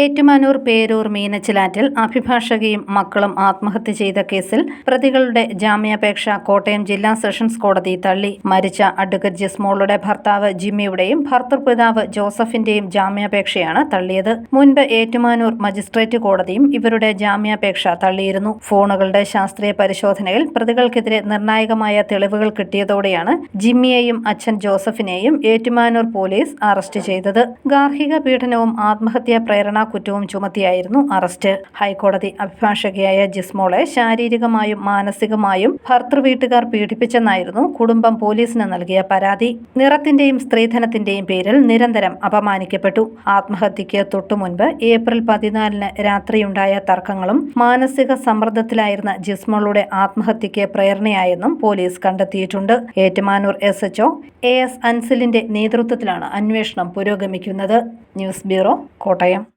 ഏറ്റുമാനൂർ പേരൂർ മീനച്ചിലാറ്റിൽ അഭിഭാഷകയും മക്കളും ആത്മഹത്യ ചെയ്ത കേസിൽ പ്രതികളുടെ ജാമ്യാപേക്ഷ കോട്ടയം ജില്ലാ സെഷൻസ് കോടതി തള്ളി. മരിച്ച അഡ്വക്കറ്റ് ജിസ്മോളുടെ ഭർത്താവ് ജിമ്മിയുടെയും ഭർത്തൃപിതാവ് ജോസഫിന്റെയും ജാമ്യാപേക്ഷയാണ് തള്ളിയത്. മുൻപ് ഏറ്റുമാനൂർ മജിസ്ട്രേറ്റ് കോടതിയും ഇവരുടെ ജാമ്യാപേക്ഷ തള്ളിയിരുന്നു. ഫോണുകളുടെ ശാസ്ത്രീയ പരിശോധനയിൽ പ്രതികൾക്കെതിരെ നിർണായകമായ തെളിവുകൾ കിട്ടിയതോടെയാണ് ജിമ്മിയെയും അച്ഛൻ ജോസഫിനെയും ഏറ്റുമാനൂർ പോലീസ് അറസ്റ്റ് ചെയ്തത്. ഗാർഹിക പീഡനവും ആത്മഹത്യാ പ്രേരണ കുറ്റവും ചുമത്തിയായിരുന്നു. അറസ്റ്റ്. ഹൈക്കോടതി അഭിഭാഷകയായ ജിസ്മോളെ ശാരീരികമായും മാനസികമായും ഭർത്തൃവീട്ടുകാർ പീഡിപ്പിച്ചെന്നായിരുന്നു കുടുംബം പോലീസിന് നൽകിയ പരാതി. നിറത്തിന്റെയും സ്ത്രീധനത്തിന്റെയും പേരിൽ നിരന്തരം അപമാനിക്കപ്പെട്ടു. ആത്മഹത്യയ്ക്ക് തൊട്ടുമുൻപ് ഏപ്രിൽ പതിനാലിന് രാത്രിയുണ്ടായ തർക്കങ്ങളും മാനസിക സമ്മർദ്ദത്തിലായിരുന്ന ജിസ്മോളുടെ ആത്മഹത്യയ്ക്ക് പ്രേരണയായെന്നും പോലീസ് കണ്ടെത്തിയിട്ടുണ്ട്. Ettumanoor S H O A S അൻസിലിന്റെ നേതൃത്വത്തിലാണ് അന്വേഷണം പുരോഗമിക്കുന്നത്. News bureau Kottayam.